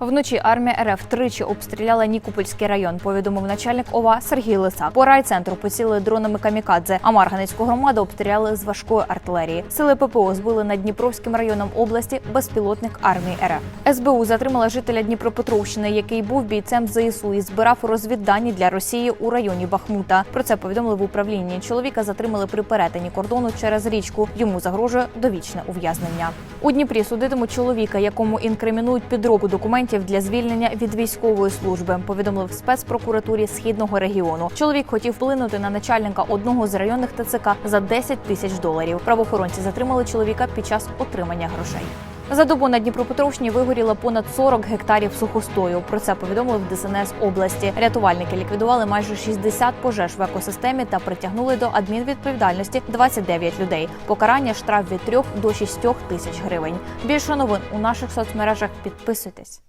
Вночі армія РФ тричі обстріляла Нікопольський район. Повідомив начальник ОВА Сергій Лисак. По райцентру поцілили дронами камікадзе. А Марганецьку громаду обстріляли з важкої артилерії. Сили ППО збили над Дніпровським районом області безпілотник армії РФ. СБУ затримала жителя Дніпропетровщини, який був бійцем ЗСУ і збирав розвіддані для Росії у районі Бахмута. Про це повідомили в управлінні. Чоловіка затримали при перетині кордону через річку. Йому загрожує довічне ув'язнення. У Дніпрі судитимуть чоловіка, якому інкримінують підробку документів для звільнення від військової служби. Повідомив спецпрокуратурі східного регіону. Чоловік хотів вплинути на начальника одного з районних ТЦК за 10 тисяч доларів. Правоохоронці затримали чоловіка під час отримання грошей. За добу на Дніпропетровщині вигоріло понад 40 гектарів сухостою. Про це повідомили в ДСНС області. Рятувальники ліквідували майже 60 пожеж в екосистемі та притягнули до адмінвідповідальності 29 людей. Покарання штраф від 3 до 6 тисяч гривень. Більше новин у наших соцмережах підписуйтесь.